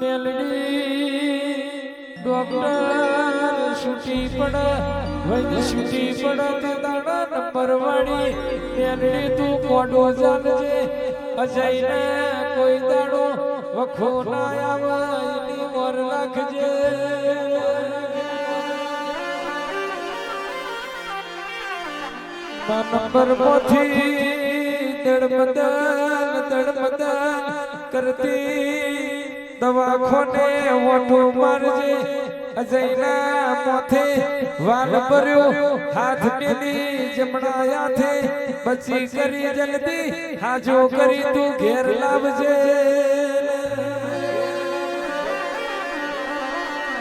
Meldi. Doctor છૂટી પડે વૈદ છૂટી પડે દાડા નંબર વાળી મેલડી તું કોડો જાણજે અજયને કોઈ દાડો વખો ના આવે મોર રાખજે. કરતી દવાખોને ઓટો મારજે. અજયના મોથે વાલ ભર્યો, હાથ મેલી જમણા હાથે. બચી કરી જલ્દી, હાજો કરી તું ઘેર લાવજે.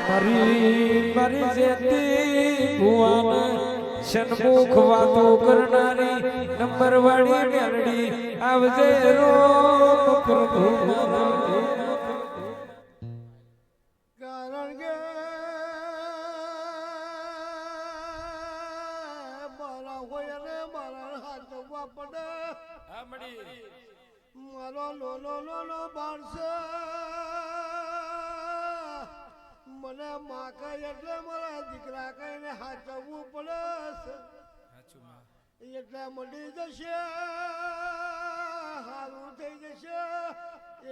મરી મરી જતી ભુવાન સન્મુખ વાતો કરનારી નંબર વાળી મેરડી આવજે રોમ પ્રભુ કારણ પડે. મારો લોલો લોલો બાળશે. મને માકા એટલે મારા દીકરા કઈને હાચવવું પડે. એટલે મળી જશે. હારું થઈ જશે.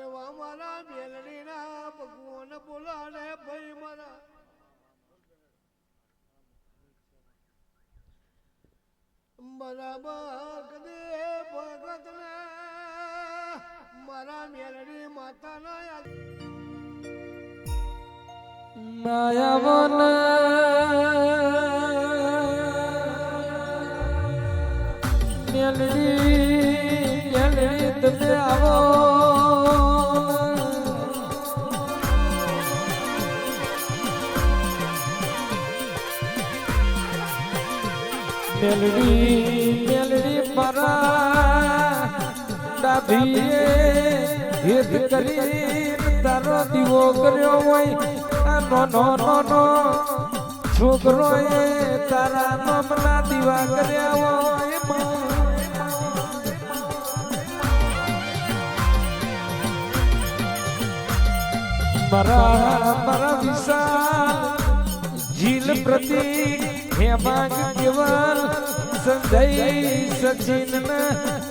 એવા મારા બેલડીના ભગવાન બોલાને ભાઈ મારા. બરાબર ભગત ભગતને મારા મેલડી માતાના માયાવન મેલડી મેલડી તમે આવો. મેલડી મેલડી મારા ડાભીએ હેત કરી તારો દીવો કર્યો હોય નો નો નો નો છોકરો એ તારા નામના દીવા કર્યા હોય મારા મારા વિશાલ જીલ પ્રતીક હેમાંગ કેવલ સંજય સચિન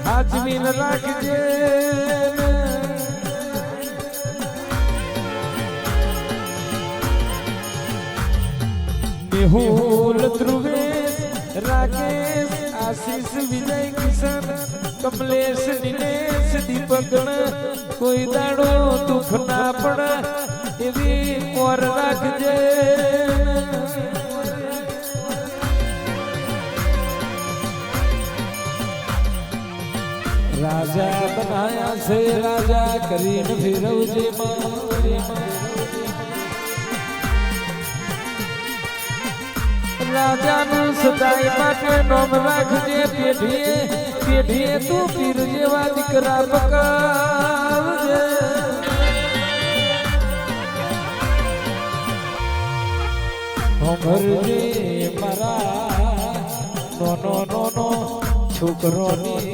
હાજમીન રાખજે મેહુલ ધ્રુવેશ, રાકેશ, આશીષ, વિજય, કિશન, કમલેશ, દિનેશ દીપક કોઈ દાડો દુઃખ ના પડે, એવી મોર રાખજે રાજા બનાયા છે, રાજા કરીને ફેરવજે રાજાનું સદાય માટે નોમ રાખજે પેઢીએ પેઢીએ તું પીર જેવા દીકરા પકાવજે હોમરજે મારા, નોનો નોનો, છોકરોની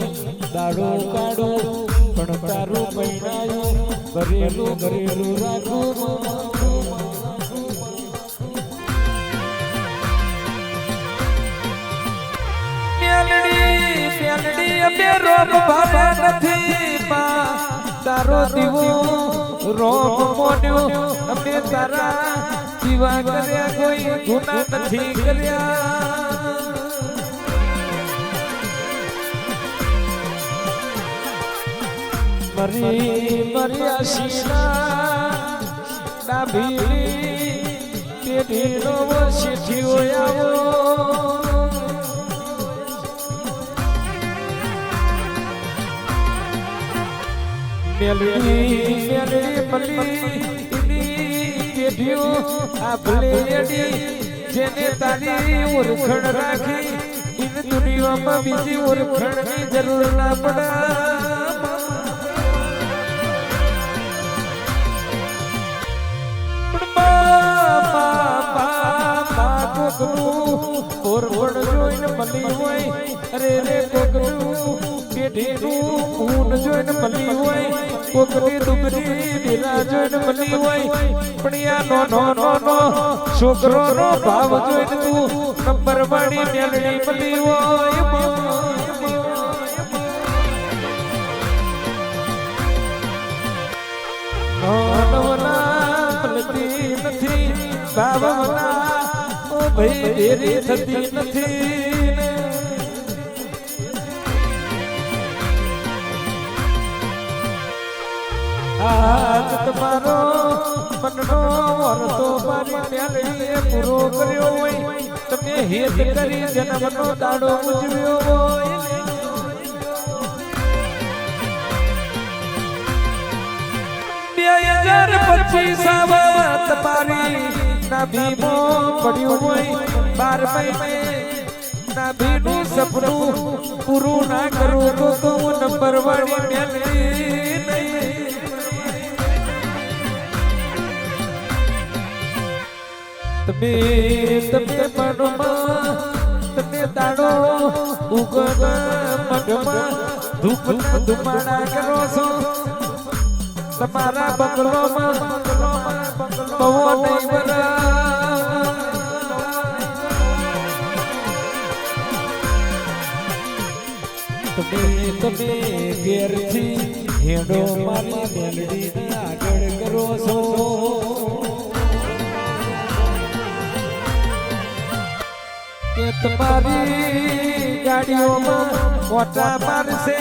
દાડો કાઢો પણ તારું પૈણાયું ભરેલું ભરેલું રાખું નથી કર્યા. મરી મરી આશીના ડાભીની પેઢીનો શેઠીઓ આવો મેલડી મેલડી મલી પેઢીઓ આ ભલેડી રાખી દુનિયામાં બીજી ઓળખણની જરૂર ના પડે કોકનું પોરવડ જોઈને મલી હોય, અરે રે કોકનું પેઢીનું ઊન જોઈને મલી હોય કોકડી દુબરી બીરા જોઈને મલી હોય, પણ યા નો નો નો નો છોકરો નો ભાવ જોઈને તું નંબર વાળી મેલડી મલી હોય ઓ ભાઈ દેરી થતી નથી. આજ તમારો મનનો વરતો મારી મેલડીએ પૂરો કર્યો હોય તમે દાડો ઉજવ્યો હોય બે હજાર આવત તમારી નાભીમો પડ્યું હોય બાર મહિને નાભીનું સપનું પૂરું ના કરું તો તો નંબર વાળી મેલડી નહીં. તમે તમે મનમાં તમે દાડો નહીં તમે તમે ઘેરથી હેડો મારી મેલડીને આગળ કરો છો કે તમારી ગાડીઓમાં મોટા મારશે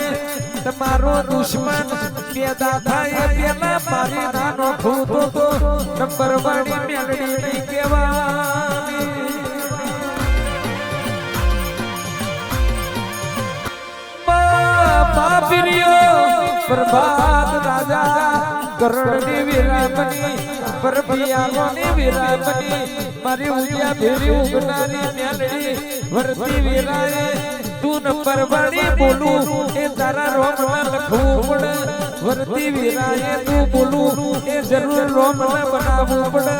તમારો દુશ્મન પેદા થાય પેલા મારી નાનો ખોતો તો નંબર વાળી મેલડી નહીં કહેવાની પ્રભાત રાજા કરણની વીરામની પરપિયાની વીરામની, મારી ઉજ્યા ભેરી ઉગનારી મેલડી, વરતી વીરાએ તું પરવાણી બોલું, એ તારા રોમમાં લખવું પડે. વરતી વીરાએ તું બોલું, એ જરૂર રોમમાં બનાવવું પડે.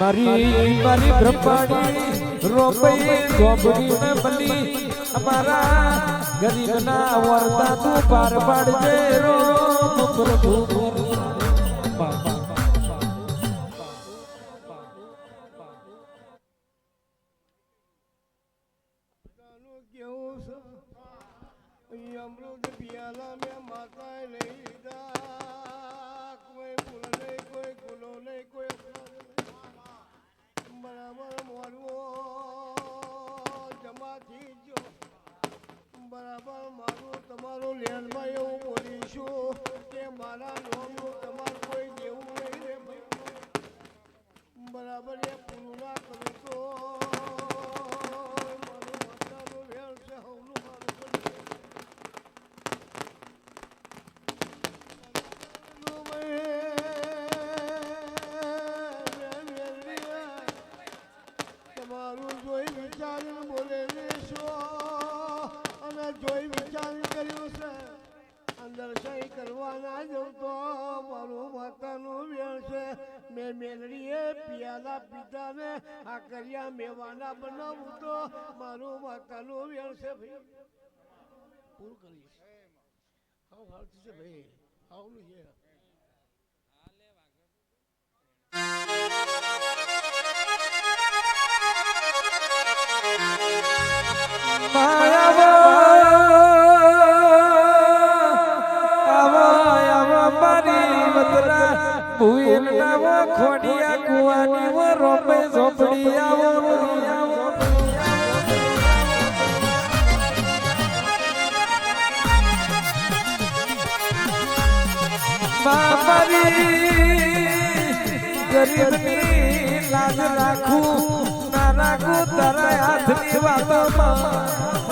મારી મારી બ્રહ્માણી રોપઈ ગોબડી ને બલી અમારા ગરીબ ના વરતા તું પાર પાડજે રો, પ્રભુ. કોઈ ફૂલ નહીં કોઈ ગુલો નહીં કોઈ બરાબર મોરવો. બરાબર મારું તમારું લેનમાં એવું બોલીશું કે મારા અંદર કરવાના જવું તો મારું માતાનું વેણ છે. મેં મેલડીએ પિયાલા પિતાને આ કર્યા મેવાના બનાવું તો મારું માતાનું વેણ છે ભાઈ. પૂરું કરીશ. હા હાલતું છે ભાઈ. હાવનું છે. ખોડિયા કુવાની વો, રોપે ઝોપડી આવો મારી ગરીબની લાજ રાખું, ના રાખું, તારા હાથની વાતોમાં.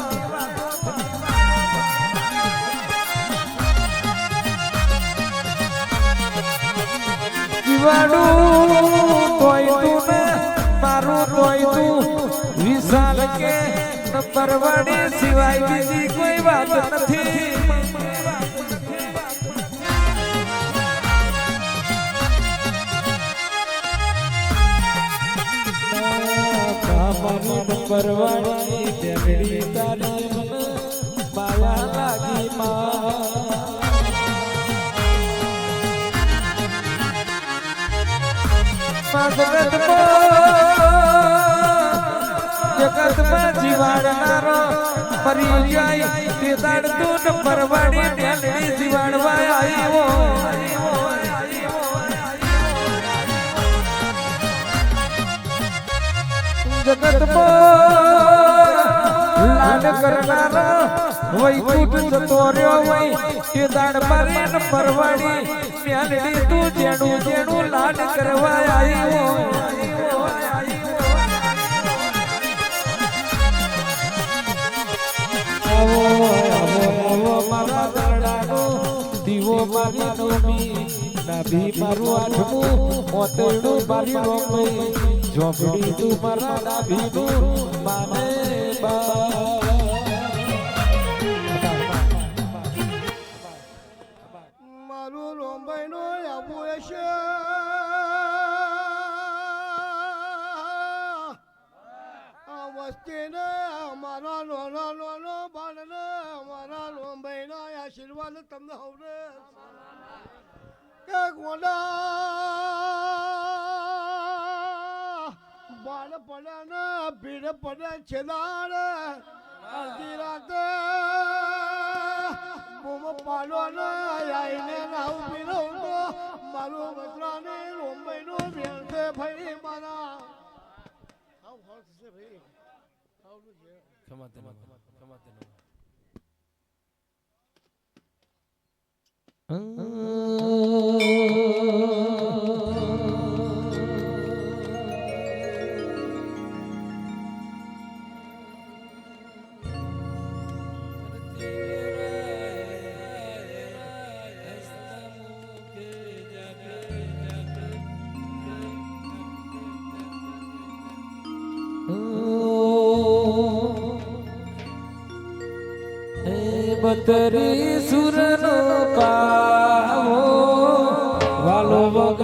શિવાડું તોય તું ને કે નંબર સિવાય બીજી કોઈ વાત નથી. પરવાડી જગતમાં જીવાડનારો મરી જાય તે દાડ તું નંબર વાળી ઢેલડી જીવાડવા જગતમાં લાડ કરનારો વૈકુંઠ જતો રહ્યો હોય તે દાડ મારી નંબર પરવાડી ઢેલડી તું જેણું જેણું લાડ કરવા આવો મારા મારી આ વસ્તી ને અમારા નાના નાનો બાળને અમારા રોંબાઈ ના આશીર્વાદ તમને હવે કે ગોડા બાળ પડે ને ભીડ પડે છેદાડ અડધી રાતે બૂમ પાડો ને આઈને ના ઊભી રહું તો મારું બચરાને રોંબાઈ નું ભેણ છે ભાઈ મારા. હાવ હાવ છે ભાઈ. હાવનું બતરી સુરનો પાવો વાલો વગાડા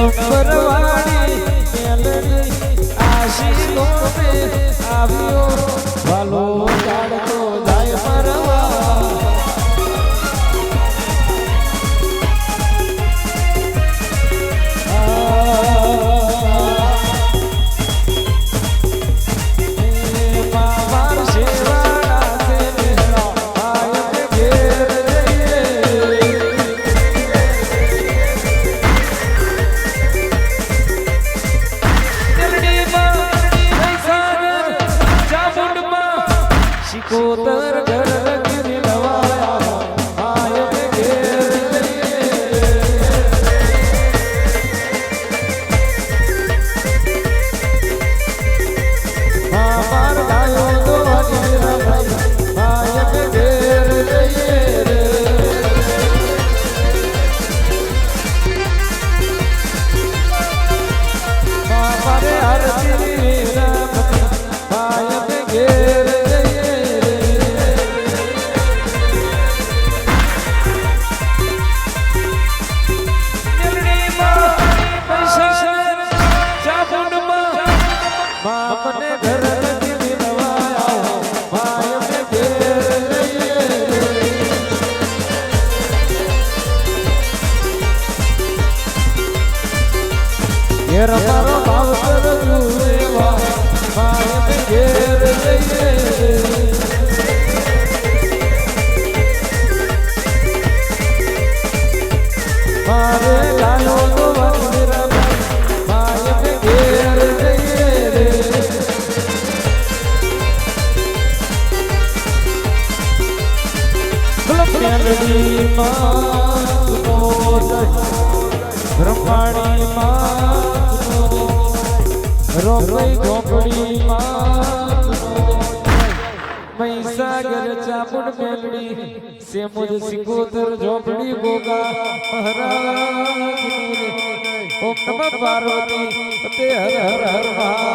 વાળી આશી ગોમે આવ્યો. વાલો માતનો જય રોકઈ જય મહીસાગર ચામુંડ મેલડી સેમુજ સિકોતર ઝોપડી ગોગા ઓમ નમઃ પાર્વતી પતે હર હર હર